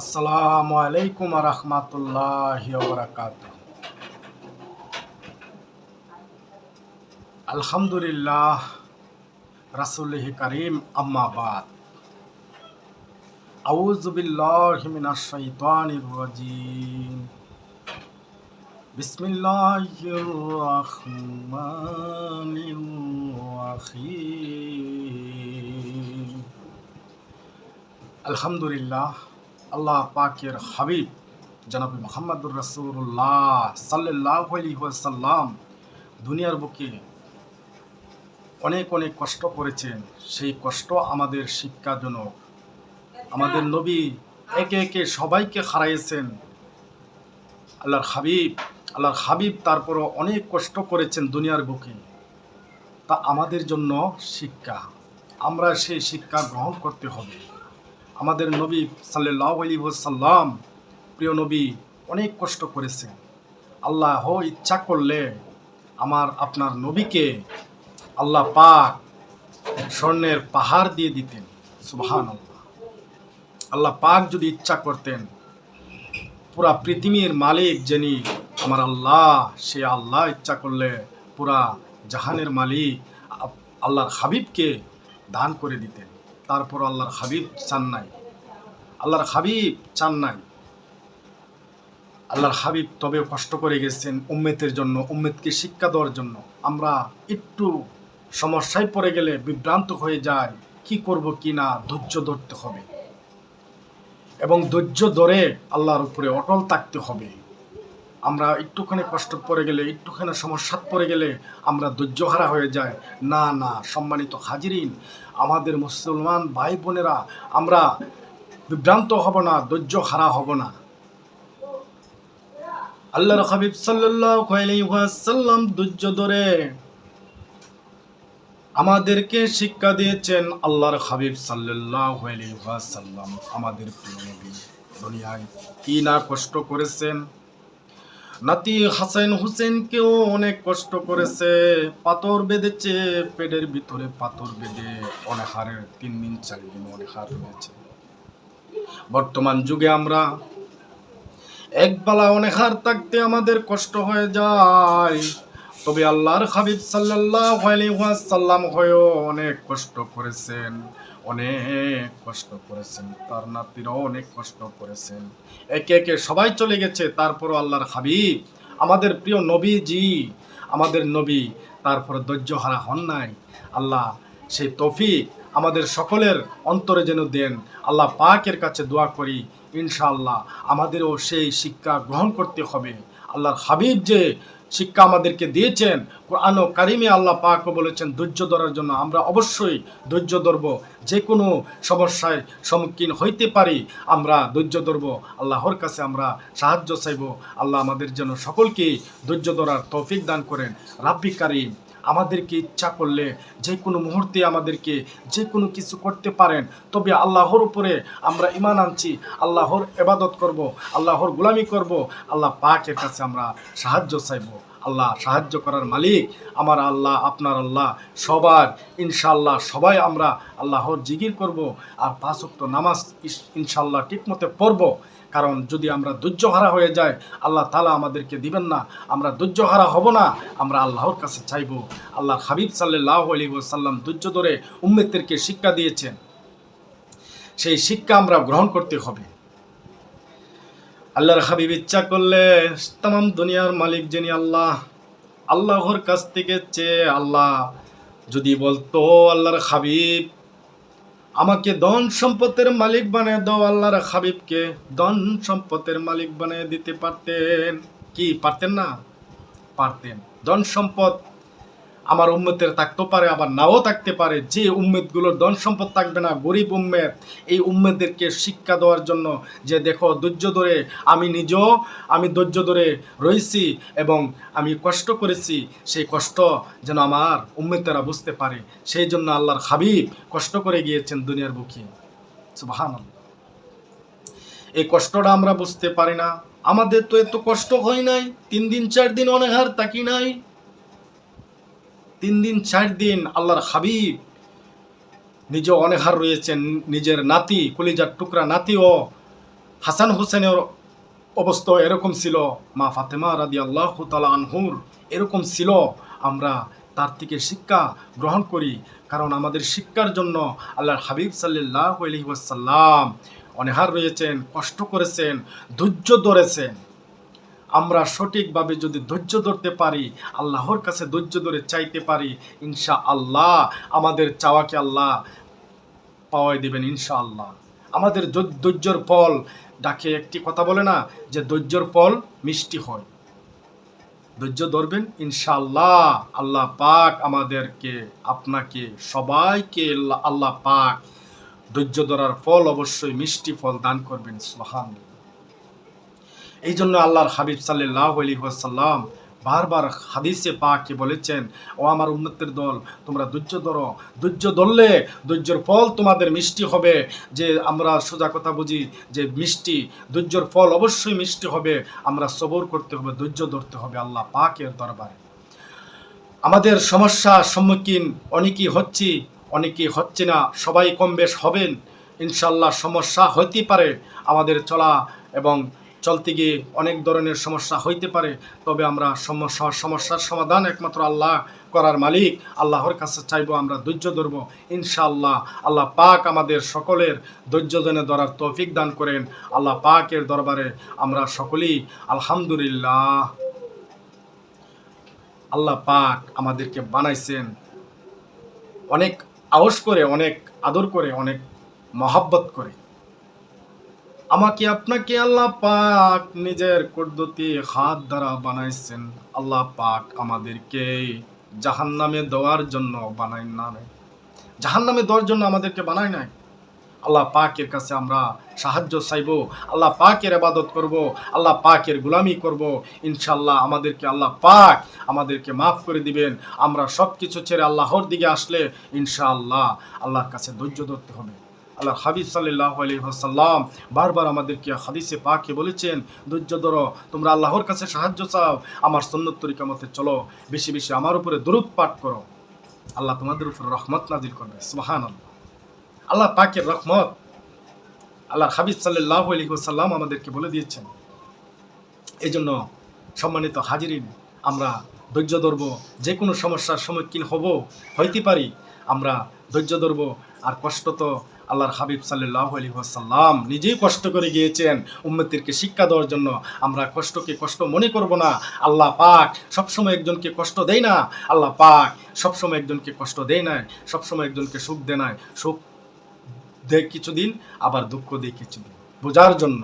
আসসালামু আলাইকুম রহমতুল্লাহ বরকাত আলহামদুলিল্লাহ রাসুলহি করিম আম্মাবাদ আউযু বিল্লাহি মিনাশ শাইতানির রাজিম। বিসমিল্লাহির রহমানির রহিম। আলহামদুলিল্লাহ আল্লাহ পাকের হাবিব জনাবি মোহাম্মদুর রসুল্লাহ সাল্লাহ সাল্লাম দুনিয়ার বুকে অনেক অনেক কষ্ট করেছেন। সেই কষ্ট আমাদের শিক্ষাজনক। আমাদের নবী একে একে সবাইকে হারাইয়েছেন। আল্লাহর হাবিব আল্লাহর হাবিব তারপরও অনেক কষ্ট করেছেন দুনিয়ার বুকে। তা আমাদের জন্য শিক্ষা। আমরা সেই শিক্ষা গ্রহণ করতে হবে। আমাদের নবী সাল্লাহ আলী সাল্লাম প্রিয় নবী, অনেক কষ্ট করেছেন। আল্লাহ ইচ্ছা করলে আমার, আপনার নবীকে আল্লাহ পাক স্বর্ণের পাহাড় দিয়ে দিতেন। সুবহান আল্লাহ আল্লাহ পাক যদি ইচ্ছা করতেন, পুরা পৃথিবীর মালিক যিনি, আমার আল্লাহ, সে আল্লাহ ইচ্ছা করলে পুরা জাহানের মালিক আল্লাহর হাবিবকে দান করে দিতেন। তারপর আল্লাহর হাবিব চান নাই। আল্লাহর হাবিব চান নাই। আল্লাহর হাবিব তবে কষ্ট করে গেছেন উম্মেতের জন্য উম্মেদকে শিক্ষা দেওয়ার জন্য। আমরা একটু সমস্যায় পড়ে গেলে বিভ্রান্ত হয়ে যায় কি করব, কি না, ধৈর্য ধরতে হবে। এবং ধৈর্য ধরে আল্লাহর উপরে অটল থাকতে হবে। আমরা একটুখানি কষ্ট পড়ে গেলে, একটুখানি সমস্যাত পড়ে গেলে আমরা ধৈর্যহারা হয়ে যায় না না, সম্মানিত হাজিরিন, আমাদের মুসলমান ভাই বোনেরা আমরা বিভ্রান্ত হব না ধৈর্য হারা হব না। আল্লাহর হাবিব সাল্লাম ধৈর্য ধরে আমাদেরকে শিক্ষা দিয়েছেন আল্লাহর হাবিব সাল্লাম আমাদের দুনিয়ায় কি না কষ্ট করেছেন? নাতি হাসান হুসেনকেও অনেক কষ্ট করেছে। পাথর বেঁধেছে, পেটের ভিতরে পাথর বেঁধে অনেহারের তিন দিন, চার দিন অনেহার রয়েছে বর্তমান যুগে আমরা একবেলা অনেহার থাকতে আমাদের কষ্ট হয়ে যায়। তবে আল্লাহর হাবিব সাল্লাম হয়েও অনেক কষ্ট করেছেন। অনেক কষ্ট করেছেন, তার নাতিরাও অনেক কষ্ট করেছেন। একে একে সবাই চলে গেছে, তারপরও আল্লাহর হাবিব, আমাদের প্রিয় নবী জি আমাদের নবী, তারপর ধৈর্য হারা হন নাই। আল্লাহ সেই তফিক আমাদের সকলের অন্তরে যেন দেন। আল্লাহ পাকের কাছে দোয়া করি, ইনশাআল্লাহ আমাদেরও সেই শিক্ষা গ্রহণ করতে হবে। আল্লাহর হাবিব যে শিক্ষা আমাদেরকে দিয়েছেন ও কারিমে আল্লাহ পাকও বলেছেন, ধৈর্য ধরার জন্য আমরা অবশ্যই ধৈর্য ধরব। যে কোনো সমস্যায় সম্মুখীন হইতে পারি, আমরা ধৈর্য ধরব। আল্লাহর কাছে আমরা সাহায্য চাইব। আল্লাহ আমাদের যেন সকলকে ধৈর্য ধরার তৌফিক দান করেন। রাব্বি কারিম। আমাদেরকে ইচ্ছা করলে যে কোনো মুহূর্তে আমাদেরকে যে কোনো কিছু করতে পারেন। তবে আল্লাহর উপরে আমরা ইমান আনছি, আল্লাহর এবাদত করব, আল্লাহর গোলামি করব, আল্লাহ পাকের কাছে আমরা সাহায্য চাইব। আল্লাহ সাহায্য করার মালিক, আমার আল্লাহ, আপনার আল্লাহ, সবার ইনশাল্লাহ সবাই আমরা আল্লাহর জিগির করব আর পাঁচ ওয়াক্ত নামাজ ইনশাল্লাহ ঠিকমতো পড়ব। কারণ যদি আমরা ধৈর্যহারা হয়ে যাই, আল্লাহ তালা আমাদেরকে দিবেন না। আমরা ধৈর্যহারা হব না, আমরা আল্লাহর কাছে চাইব। আল্লাহ হাবিব সাল্লাহ আলী সাল্লাম ধৈর্য ধরে উম্মেদদেরকে শিক্ষা দিয়েছেন। সেই শিক্ষা আমরা গ্রহণ করতে হবে। আল্লাহর হাবিব ইচ্ছা করলে তাম দুনিয়ার মালিক যিনি আল্লাহ, আল্লাহর কাছ থেকে চেয়ে আল্লাহ যদি বলতো, আল্লাহর হাবিব, আমাকে ধন সম্পদের মালিক বানিয়ে দাও, আল্লাহর হাবিবকে ধন সম্পদের মালিক বানিয়ে দিতে পারতেন। কি, পারতেন না? পারতেন। ধন সম্পদ আমার উম্মতের থাকতে পারে, আবার নাও থাকতে পারে। যে উম্মেদগুলোর ধন সম্পদ থাকবে না, গরিব উম্মেদ এই উম্মেদদেরকে শিক্ষা দেওয়ার জন্য যে দেখো, ধৈর্য ধরে আমি নিজেও, আমি ধৈর্য ধরে রয়েছি এবং আমি কষ্ট করেছি, সেই কষ্ট যেন আমার উম্মেতেরা বুঝতে পারে। সেই জন্য আল্লাহর হাবিব কষ্ট করে গিয়েছেন দুনিয়ার বুকে। এই কষ্টটা আমরা বুঝতে পারি না। আমাদের তো এত কষ্ট হয় নাই, তিন দিন, চার দিন অনেহার তাকি নাই। তিন দিন, চার দিন আল্লাহর হাবিব নিজে অনেহার রয়েছেন। নিজের নাতি, কলিজার টুকরা নাতিও, হাসান হোসেনের অবস্থা এরকম ছিল। মা ফাতেমা রাদি আল্লাহ তালা আনহুর এরকম ছিল। আমরা তার থেকে শিক্ষা গ্রহণ করি। কারণ আমাদের শিক্ষার জন্য আল্লাহর হাবিব সাল্লাহ আলহিহাসাল্লাম অনেহার রয়েছেন, কষ্ট করেছেন, ধৈর্য ধরেছেন। আমরা সঠিকভাবে যদি ধৈর্য ধরতে পারি, আল্লাহর কাছে ধৈর্য ধরে চাইতে পারি ইনশা আল্লাহ আমাদের চাওয়াকে আল্লাহ পাওয়াই দেবেন ইনশা আল্লাহ আমাদের ধৈর্যর ফল, ডাকে একটি কথা বলে না, যে ধৈর্যর ফল মিষ্টি হয়। ধৈর্য ধরবেন, ইনশাআল্লাহ আল্লাহ পাক আমাদেরকে, আপনাকে, সবাইকে আল্লাহ- পাক ধৈর্য ধরার ফল অবশ্যই মিষ্টি ফল দান করবেন সুবহান এই জন্য আল্লাহর হাবিব সাল্লাহ আলী সাল্লাম বারবার হাদিসে পাকে বলেছেন, ও আমার উন্নতির দল, তোমরা ধৈর্য ধরো। ধৈর্য ধরলে ধৈর্যর ফল তোমাদের মিষ্টি হবে। যে আমরা সোজা কথা বুঝি যে মিষ্টি, ধৈর্যর ফল অবশ্যই মিষ্টি হবে। আমরা সবর করতে হবে, ধৈর্য ধরতে হবে আল্লাহ পাকের দরবারে। আমাদের সমস্যার সম্মুখীন অনেকেই হচ্ছি, অনেকেই হচ্ছে না, সবাই কম বেশ হবেন। ইনশাল্লাহ সমস্যা হইতে পারে আমাদের চলা এবং চলতে গিয়ে অনেক ধরনের সমস্যা হইতে পারে, তবে আমরা সমস্যা, সমস্যার সমাধান একমাত্র আল্লাহ করার মালিক। আল্লাহর কাছে চাইব আমরা ধৈর্য ধরবো। ইনশাআল্লাহ আল্লাহ পাক আমাদের সকলের ধৈর্য ধরে ধরার তৌফিক দান করেন। আল্লাহ পাকের দরবারে আমরা সকলেই আলহামদুলিল্লাহ। আল্লাহ পাক আমাদেরকে বানাইছেন অনেক আওস করে, অনেক আদর করে, অনেক মহাব্বত করে। আমাকে আপনাকে আল্লাহ পাক নিজের কুদ্দতি হাত দ্বারা বানাইছেন। আল্লাহ পাক আমাদেরকে জাহান নামে দেওয়ার জন্য বানাই না জাহান নামে দেওয়ার জন্য আমাদেরকে বানাই নাই। আল্লাহ পাকের কাছে আমরা সাহায্য চাইব, আল্লাহ পাকের আবাদত করব, আল্লাহ পাকের গুলামি করব। ইনশাল্লাহ আমাদেরকে আল্লাহ পাক আমাদেরকে মাফ করে দিবেন। আমরা সব কিছু ছেড়ে আল্লাহর দিকে আসলে ইনশাআল্লাহ আল্লাহর কাছে ধৈর্য ধরতে হবে। আল্লাহ হাবিব সাল্লাহ আলী বারবার আমাদেরকে হাদিসে পাকে বলেছেন, ধৈর্য ধরো, তোমরা আল্লাহর কাছে সাহায্য চাও, আমার সন্ন্যত তরিকা মতে চলো, বেশি বেশি আমার উপরে দরুদ পাঠ করো। আল্লাহ তোমাদের উপর রহমত নাজিল করবে সুবাহান আল্লাহ আল্লাহ পাকের রহমত আল্লাহ হাবিব সাল্লাহ আলী সাল্লাম আমাদেরকে বলে দিয়েছেন। এই জন্য সম্মানিত হাজিরিন, আমরা ধৈর্য ধরব যে কোনো সমস্যার সম্মুখীন হব, হইতে পারি, আমরা ধৈর্য ধরব, আর কষ্ট তো আল্লাহর হাবিব সাল্লাহ আলী আসাল্লাম নিজেই কষ্ট করে গিয়েছেন। উম্মতিরকে শিক্ষা দেওয়ার জন্য আমরা কষ্টকে কষ্ট মনে করব না। আল্লাহ পাক সবসময় একজনকে কষ্ট দেয় না। আল্লাহ পাক সবসময় একজনকে কষ্ট দেয় না, সবসময় একজনকে সুখ দেয় না। সুখ দেয় কিছুদিন, আবার দুঃখ দেয় কিছুদিন। বোঝার জন্য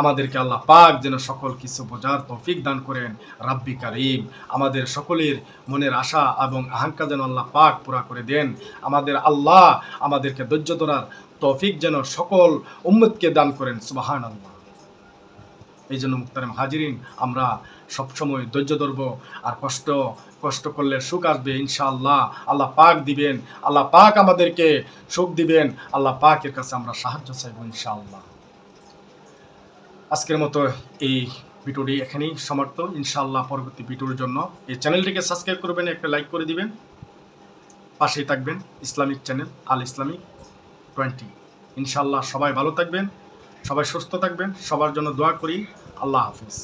আমাদেরকে আল্লাহ পাক যেন সকল কিছু বোঝার তৌফিক দান করেন, রাব্বি কারিম। আমাদের সকলের মনের আশা এবং আহাঙ্কা যেন আল্লাহ পাক পুরা করে দেন। আমাদের আল্লাহ আমাদেরকে ধৈর্য ধরার তৌফিক যেন সকল উম্মতকে দান করেন সুবাহান আল্লাহ এই জন্য মুক্তারেম হাজিরিন, আমরা সবসময় ধৈর্য ধরবো আর কষ্ট কষ্ট করলে সুখ আসবে, ইনশাআল্লাহ। আল্লাহ পাক দিবেন, আল্লাহ পাক আমাদেরকে সুখ দিবেন, আল্লাহ পাকের কাছে আমরা সাহায্য চাইব, ইনশাআল্লাহ। আজকের মতো এই ভিডিওটি এখানেই সমাপ্ত। ইনশাআল্লাহ পরবর্তী ভিডিওর জন্য এই চ্যানেলটিকে সাবস্ক্রাইব করবেন, একটা লাইক করে দিবেন। পাশেই থাকবেন Islamic channel Al Islamic twenty. ইনশাআল্লাহ সবাই ভালো থাকবেন, সবাই সুস্থ থাকবেন, সবার জন্য দোয়া করি। আল্লাহ হাফিজ।